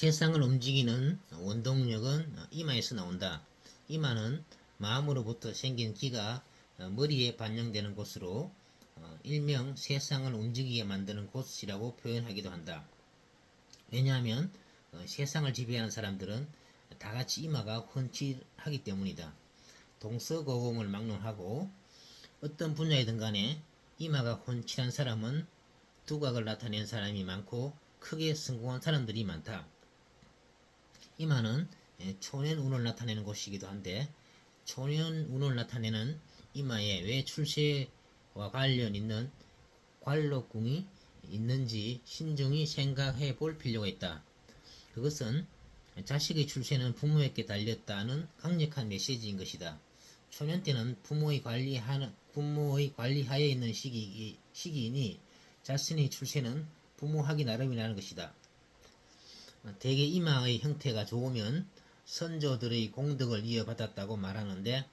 세상을 움직이는 원동력은 이마에서 나온다. 이마는 마음으로부터 생긴 기가 머리에 반영되는 곳으로 어, 일명 세상을 움직이게 만드는 곳이라고 표현하기도 한다. 왜냐하면 어, 세상을 지배하는 사람들은 다 같이 이마가 훤칠하기 때문이다. 동서고금을 막론하고 어떤 분야이든 간에 이마가 훤칠한 사람은 두각을 나타낸 사람이 많고 크게 성공한 사람들이 많다. 이마는 예, 초년 운을 나타내는 곳이기도 한데 초년 운을 나타내는 이마에 왜 출세와 관련 있는 관록궁이 있는지 신중히 생각해 볼 필요가 있다. 그것은 자식의 출세는 부모에게 달렸다는 강력한 메시지인 것이다. 초년 때는 부모의 관리하는 부모의 관리하에 있는 시기 시기이니 자신의 출세는 부모하기 나름이라는 것이다. 대개 이마의 형태가 좋으면 선조들의 공덕을 이어받았다고 말하는데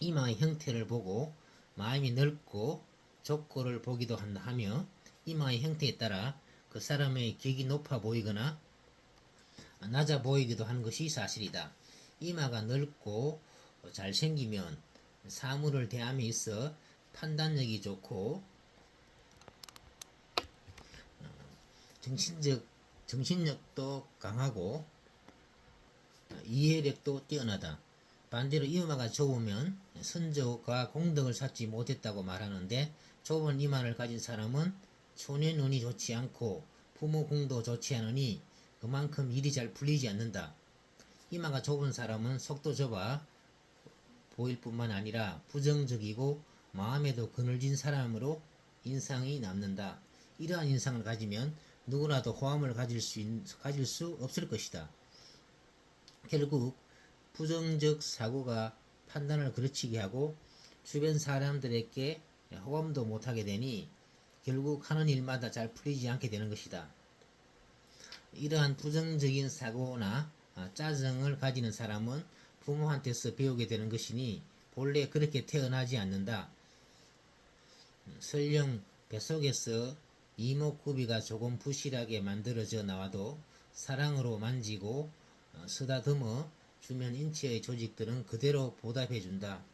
이마의 형태를 보고 마음이 넓고 족고를 보기도 한다 하며 이마의 형태에 따라 그 사람의 격이 높아 보이거나 낮아 보이기도 하는 것이 사실이다. 이마가 넓고 잘생기면 사물을 대함에 있어 판단력이 좋고 어, 정신적 정신력도 강하고 어, 이해력도 뛰어나다. 반대로 이마가 좁으면 선조가 공덕을 쌓지 못했다고 말하는데 좁은 이마를 가진 사람은 초년 운이 좋지 않고 부모 공도 좋지 않으니 그만큼 일이 잘 풀리지 않는다. 이마가 좁은 사람은 속도 좁아 보일 뿐만 아니라 부정적이고 마음에도 그늘진 사람으로 인상이 남는다. 이러한 인상을 가지면 누구라도 호감을 가질 수, 있, 가질 수 없을 것이다. 결국 부정적 사고가 판단을 그르치게 하고 주변 사람들에게 호감도 못하게 되니 결국 하는 일마다 잘 풀리지 않게 되는 것이다. 이러한 부정적인 사고나 아, 짜증을 가지는 사람은 부모한테서 배우게 되는 것이니 본래 그렇게 태어나지 않는다. 설령 뱃속에서 이목구비가 조금 부실하게 만들어져 나와도 사랑으로 만지고 어, 쓰다듬어 주면 인체의 조직들은 그대로 보답해 준다.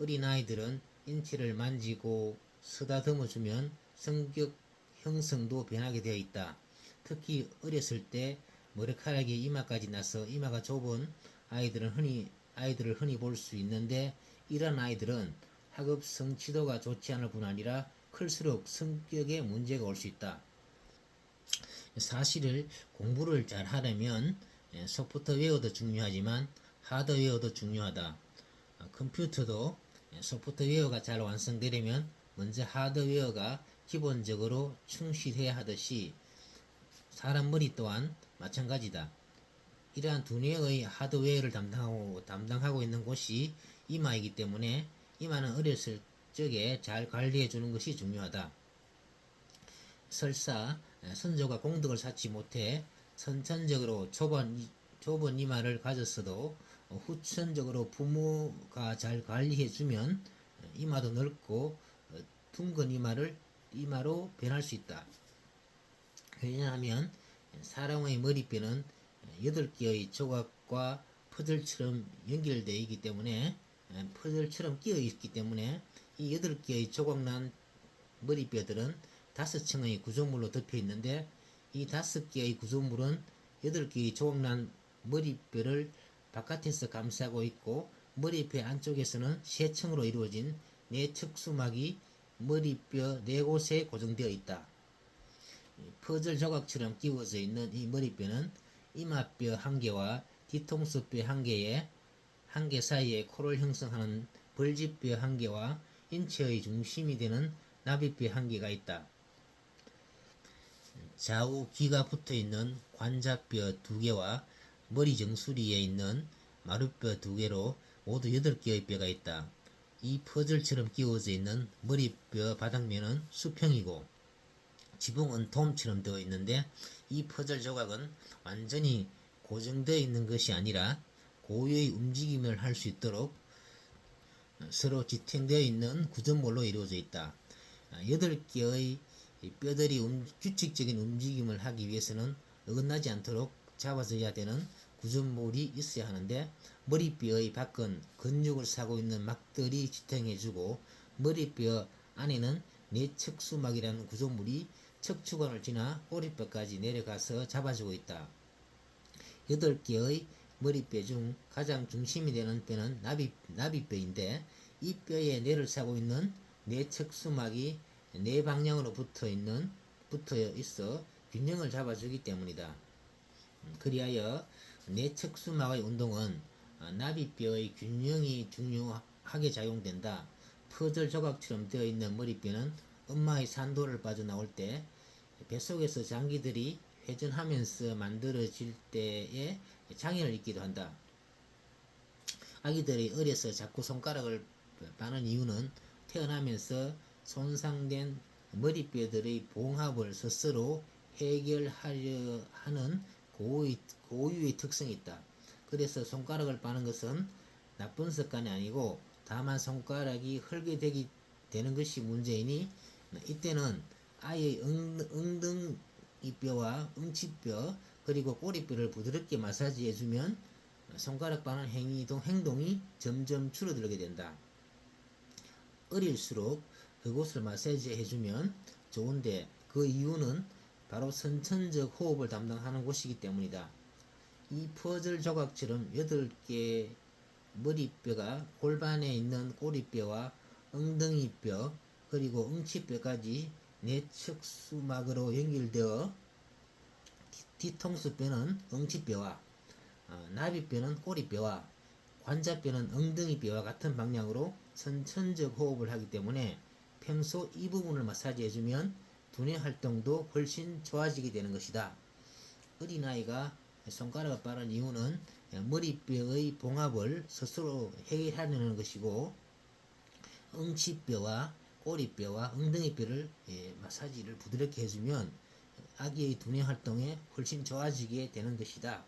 어린아이들은 인체를 만지고 쓰다듬어 주면 성격 형성도 변하게 되어 있다. 특히 어렸을 때 머리카락이 이마까지 나서 이마가 좁은 아이들은 흔히 아이들을 흔히 볼 수 있는데 이런 아이들은 학업 성취도가 좋지 않을 뿐 아니라 클수록 성격에 문제가 올 수 있다. 사실을 공부를 잘 하려면 예, 소프트웨어도 중요하지만 하드웨어도 중요하다. 아, 컴퓨터도 예, 소프트웨어가 잘 완성되려면 먼저 하드웨어가 기본적으로 충실해야 하듯이 사람 머리 또한 마찬가지다. 이러한 두뇌의 하드웨어를 담당하고, 담당하고 있는 곳이 이마이기 때문에 이마는 어렸을 적에 잘 관리해 주는 것이 중요하다. 설사 선조가 공덕을 쌓지 못해 선천적으로 좁은, 좁은 이마를 가졌어도 후천적으로 부모가 잘 관리해 주면 이마도 넓고 둥근 이마를 이마로 변할 수 있다. 왜냐하면 사람의 머리뼈는 여덟 개의 조각과 퍼즐처럼 연결되어 있기 때문에 퍼즐처럼 끼어 있기 때문에 이 여덟 개의 조각난 머리뼈들은 다섯 층의 구조물로 덮여 있는데 이 다섯 개의 구조물은 여덟 개의 조각난 머리뼈를 바깥에서 감싸고 있고 머리뼈 안쪽에서는 세 층으로 이루어진 네 특수막이 머리뼈 네 곳에 고정되어 있다. 퍼즐 조각처럼 끼워져 있는 이 머리뼈는 이마뼈 한 개와 뒤통수뼈 한 개에 한 개 사이에 코를 형성하는 벌집뼈 한 개와 인체의 중심이 되는 나비뼈 한 개가 있다. 좌우 귀가 붙어 있는 관자뼈 두 개와 머리 정수리에 있는 마루뼈 두 개로 모두 여덟 개의 뼈가 있다. 이 퍼즐처럼 끼워져 있는 머리뼈 바닥면은 수평이고 지붕은 돔처럼 되어 있는데 이 퍼즐 조각은 완전히 고정되어 있는 것이 아니라 고유의 움직임을 할 수 있도록 서로 지탱되어 있는 구조물로 이루어져 있다. 여덟 개의 뼈들이 음, 규칙적인 움직임을 하기 위해서는 어긋나지 않도록 잡아줘야 되는 구조물이 있어야 하는데 머리뼈의 밖은 근육을 사고 있는 막들이 지탱해주고 머리뼈 안에는 내척수막이라는 구조물이 척추관을 지나 꼬리뼈까지 내려가서 잡아주고 있다. 여덟 개의 머리뼈 중 가장 중심이 되는 뼈는 나비, 나비뼈인데 이 뼈에 뇌를 사고 있는 뇌척수막이 네 방향으로 붙어 있는 붙어 있어 균형을 잡아주기 때문이다. 음, 그리하여 뇌척수막의 운동은 어, 나비뼈의 균형이 중요하게 작용된다. 퍼즐 조각처럼 되어 있는 머리뼈는 엄마의 산도를 빠져나올 때 뱃속에서 장기들이 회전하면서 만들어질 때에 장애를 입기도 한다. 아기들이 어려서 자꾸 손가락을 빠는 이유는 태어나면서 손상된 머리뼈들의 봉합을 스스로 해결하려 하는 고의, 고유의 특성이 있다. 그래서 손가락을 빠는 것은 나쁜 습관이 아니고 다만 손가락이 헐게 되기 되는 것이 문제이니 이때는 아이의 응, 엉덩 이뼈와 응치뼈 그리고 꼬리뼈를 부드럽게 마사지해주면 손가락 빠는 행위동 행동이 점점 줄어들게 된다. 어릴수록 그곳을 마사지 해주면 좋은데 그 이유는 바로 선천적 호흡을 담당하는 곳이기 때문이다. 이 퍼즐 조각처럼 8개 머리뼈가 골반에 있는 꼬리뼈와 엉덩이뼈 그리고 응치뼈까지 내측 수막으로 연결되어 뒤- 뒤통수 뼈는 응치뼈와 어, 나비뼈는 꼬리뼈와 관자뼈는 엉덩이뼈와 같은 방향으로 선천적 호흡을 하기 때문에 평소 이 부분을 마사지해주면 두뇌 활동도 훨씬 좋아지게 되는 것이다. 어린아이가 손가락을 빠른 이유는 머리뼈의 봉합을 스스로 해결하려는 것이고 응치뼈와 꼬리뼈와 엉덩이뼈를 예, 마사지를 부드럽게 해주면 아기의 두뇌 활동에 훨씬 좋아지게 되는 것이다.